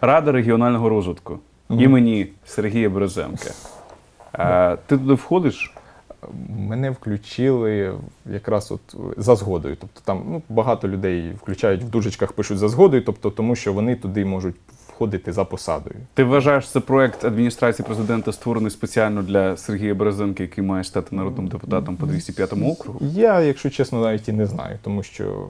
Рада регіонального розвитку імені Сергія Березенка. Е, Ти туди входиш? Мене включили якраз от за згодою. Тобто там ну, багато людей включають в дужечках, пишуть за згодою, тобто тому що вони туди можуть входити за посадою. Ти вважаєш, це проект адміністрації президента створений спеціально для Сергія Березенка, який має стати народним депутатом по 205 округу? Я, якщо чесно, навіть і не знаю, тому що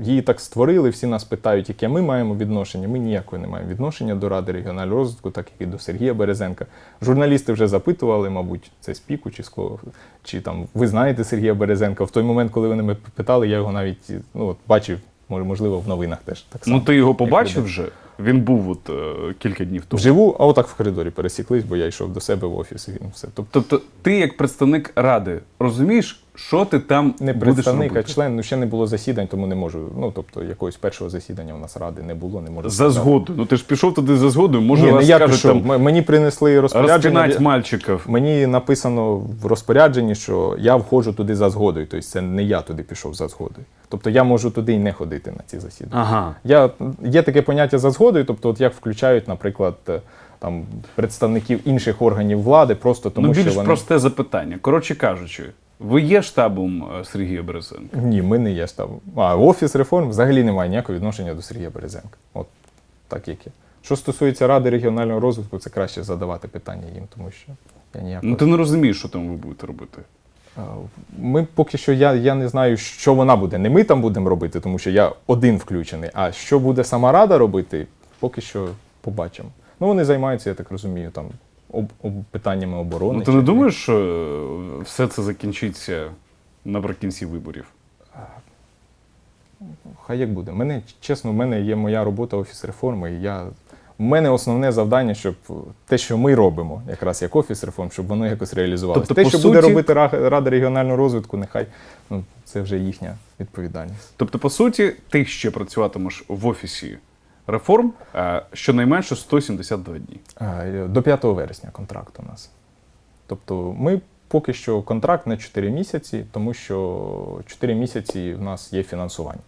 її так створили, всі нас питають, яке ми маємо відношення. Ми ніякого не маємо відношення до Ради регіонального розвитку, так як і до Сергія Березенка. Журналісти вже запитували, мабуть, це спіку чи скло, чи там ви знаєте Сергія Березенка. В той момент, коли вони мене питали, я його навіть ну, от, бачив, можливо, в новинах теж так само. Ну ти його побачив вже? Він був от е, кілька днів тому. Вживу, а отак в коридорі пересіклись, бо я йшов до себе в офіс і він все. Тобто Тобто, ти як представник ради розумієш, що ти там не будеш представник, а член, ну ще не було засідань, тому не можу. Ну тобто якогось першого засідання у нас ради не було, не можу. За згодою. Ну ти ж пішов туди за згодою, може Ні, не я скажуть пішов. там Мені принесли розпорядження. розпинать мальчиків. Мені написано в розпорядженні, що я входжу туди за згодою. Тобто це не я туди пішов за згодою. Тобто я можу туди і не ходити на ці засідання. Ага. Я, є таке поняття за згодою, тобто, от як включають, наприклад, е, там представників інших органів влади, просто тому ну, більш що вони просте запитання. Коротше кажучи, ви є штабом е, Сергія Березенка? ні, ми не є штабом. А офіс реформ взагалі не має ніякого відношення до Сергія Березенка. От так як є. Що стосується ради регіонального розвитку, це краще задавати питання їм, тому що я ніякого. Ну ти не розумієш, що там ви будете робити. Ми поки що я, я не знаю, що вона буде. Не ми там будемо робити, тому що я один включений. А що буде сама рада робити, поки що побачимо. Ну вони займаються, я так розумію, там об, об питаннями оборони. Ну ти чи- не думаєш, що е, все це закінчиться наприкінці виборів? Хай як буде. Мене чесно, в мене є моя робота офіс реформи. І я в мене основне завдання, щоб те, що ми робимо, якраз як офіс реформ, щоб воно якось реалізувалося. Тобто, те, по що буде суті- робити Ра- Рада регіонального розвитку, нехай ну це вже їхня відповідальність. Тобто, по суті, ти ще працюватимеш в офісі реформ е, щонайменше 172 дні. Е, До 5 вересня контракт у нас. Тобто ми поки що контракт на 4 місяці, тому що 4 місяці в нас є фінансування.